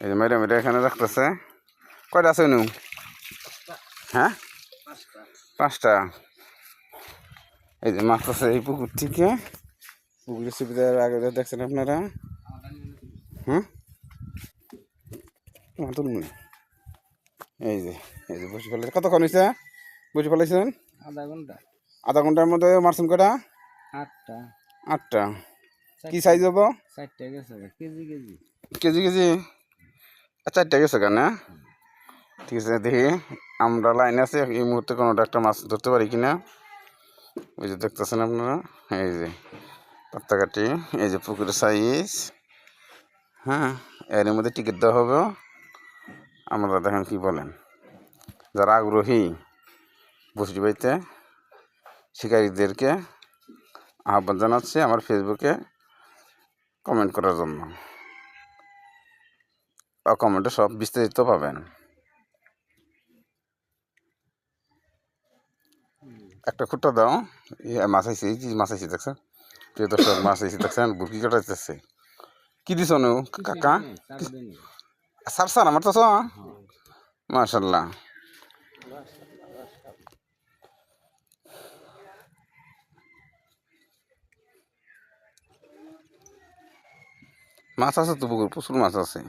এই যে মেরে মেরে এখানে রাখতেছে। কয়টা আছে নু হ্যাঁ? পাঁচটা। এই যে মাছ আছে এই পুকুর থেকে পুকুরের সুবিধার আগে দেখছেন আপনারা? হুম? মাতুল এই যে এই যে বসে ফেলে কতক্ষণ হয়েছে? বসে ফেলেছেন? আধা ঘণ্টা। আধা ঘণ্টার মধ্যে মারছেন কটা আটটা। আটটা। কি সাইজ হব? চারটে গেছে। KG KG. KG KG? চারটা গেছে কেন? ঠিক আছে, দেখি। আমরা লাইন আছি, এই মুহূর্তে কোনো একটা মাছ ধরতে পারি কিনা? ওই যে দেখতেছেন আপনারা, এই যে পাত্তাকাটি এই যে পুকুরের সাইজ হ্যাঁ এর মধ্যে টিকিট দেওয়া হবে। আমরা দেখেন কি বলেন। যারা আগ্রহী বসরি বাড়িতে, শিকারীদেরকে আহ্বান জানাচ্ছি আমার ফেসবুকে কমেন্ট করার জন্য। কমেন্টে সব বিস্তারিত পাবেন। একটা খুঁটা দাও। মাছ আইসি এই মাছ আইসি দেখছেন? প্রিয় দর্শক মাছ আইসি দেখছেন? বুরকি কাটাইতেছে। কি দিছ নু? কাকা? সার সার আমার তো মাশাল্লাহ। মাছ আছে তো পুকুর? প্রচুর মাছ আছে।